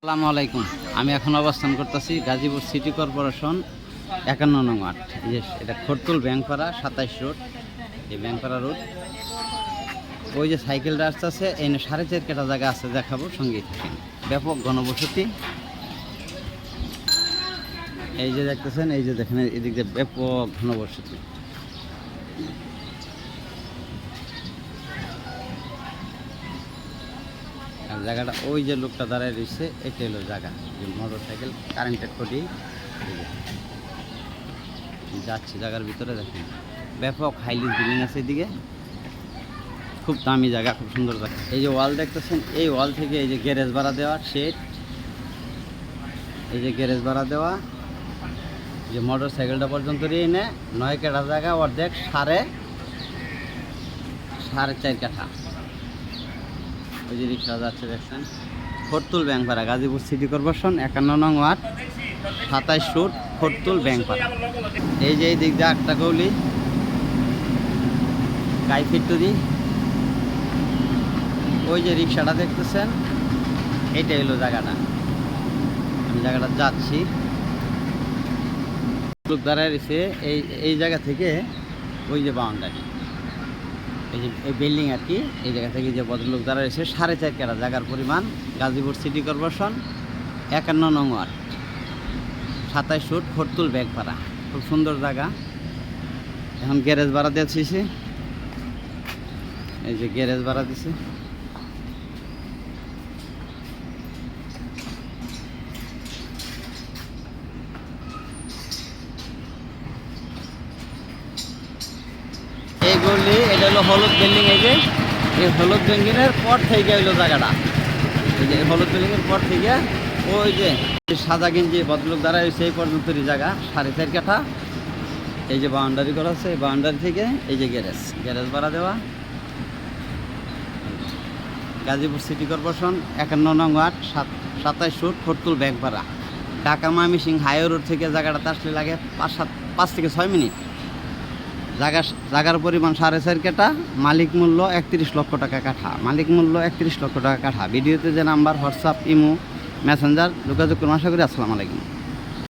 আসসালামু আলাইকুম। আমি এখন অবস্থান করতেছি গাজীপুর সিটি কর্পোরেশন একান্ন নং আট এটা খরতুল ব্যাংকপাড়া সাতাইশ রোড। এই ব্যাংকপাড়া রোড। ওই যে সাইকেলটা আসতে আছে এই সাড়ে চার কেটা জায়গা আছে দেখাবো, সঙ্গেই থাকেন। ব্যাপক ঘনবসতি এই যে দেখতেছেন, এই যে দেখেন, এদিক দিয়ে ব্যাপক ঘনবসতি। জায়গাটা, ওই যে লোকটা দাঁড়ায় রয়েছে এটা হলো জায়গা। যে মোটর সাইকেল কারেন্টের খুঁটি যাচ্ছে জায়গার ভিতরে, দেখেন। ব্যাপক হাইলি বিল্ডিং আছে এদিকে। খুব দামি জায়গা, খুব সুন্দর জায়গা। এই যে ওয়াল দেখতেছেন, এই ওয়াল থেকে এই যে গ্যারেজ ভাড়া দেওয়া শেড এই যে গ্যারেজ ভাড়া দেওয়া। যে মোটর সাইকেলটা পর্যন্ত এনে নয় কাঠা জায়গা, অর্ধেক সাড়ে সাড়ে চার কাঠা। ওই যে রিক্সা যাচ্ছে দেখছেন। ফরতুল ব্যাংকপাড়া গাজীপুর সিটি কর্পোরেশন, একান্ন নং ওয়ার্ড, সাতাইশ ফুট ফরতুল ব্যাংকপাড়া এই যে এই দিক দিয়ে আটটা গৌলি গাই ফিটুরি ওই যে রিক্সাটা দেখতেছেন এইটাই হলো জায়গাটা। আমি জায়গাটা যাচ্ছি। দাঁড়ায় রয়েছে, এই এই জায়গা থেকে ওই যে বাউন্ডারি। এই যে, এই বিল্ডিং আর কি, এই জায়গা থেকে যে ভদ্রলোক যারা এসে সাড়ে চার কেরা জায়গার পরিমাণ গাজীপুর সিটি কর্পোরেশন একান্ন নং ওয়ার্ড, সাতাইশ ফুট ব্যাগ ভাড়া খুব সুন্দর জায়গা। এখন গ্যারেজ ভাড়া দিয়েছি, এই যে গ্যারেজ ভাড়া দিছে এই গলি এটা হলো হলুদ বিল্ডিং এই যে, এই হলুদ বিল্ডিংয়ের পর থেকে হইল জায়গাটা। এই যে হলুদ বিল্ডিংয়ের পর থেকে ওই যে সাদা গেঞ্জি ভদ্রলোক দ্বারা সেই পর্যন্তই জায়গা, সাড়ে চার কাঠা। এই যে বাউন্ডারি করা আছে, এই বাউন্ডারি থেকে এই যে গ্যারেজ গ্যারেজ ভাড়া দেওয়া। গাজীপুর সিটি কর্পোরেশন, একান্ন নং ওয়ার্ড, সাত, সাতাইশ ফুট ফরতুল ব্যাগ ভাড়া। ঢাকা মামিসিং হাইওয়ে রোড থেকে জায়গাটাতে আসলে লাগে পাঁচ সাত, পাঁচ থেকে ছয় মিনিট। জায়গা জায়গার পরিমাণ সাড়ে চার কাঠা মালিক মূল্য একত্রিশ লক্ষ টাকা কাঠা। মালিক মূল্য একত্রিশ লক্ষ টাকা কাঠা। ভিডিওতে যে নাম্বার, হোয়াটসঅ্যাপ, ইমো, মেসেঞ্জার যোগাযোগ করুন। আশা করি আসসালামু আলাইকুম।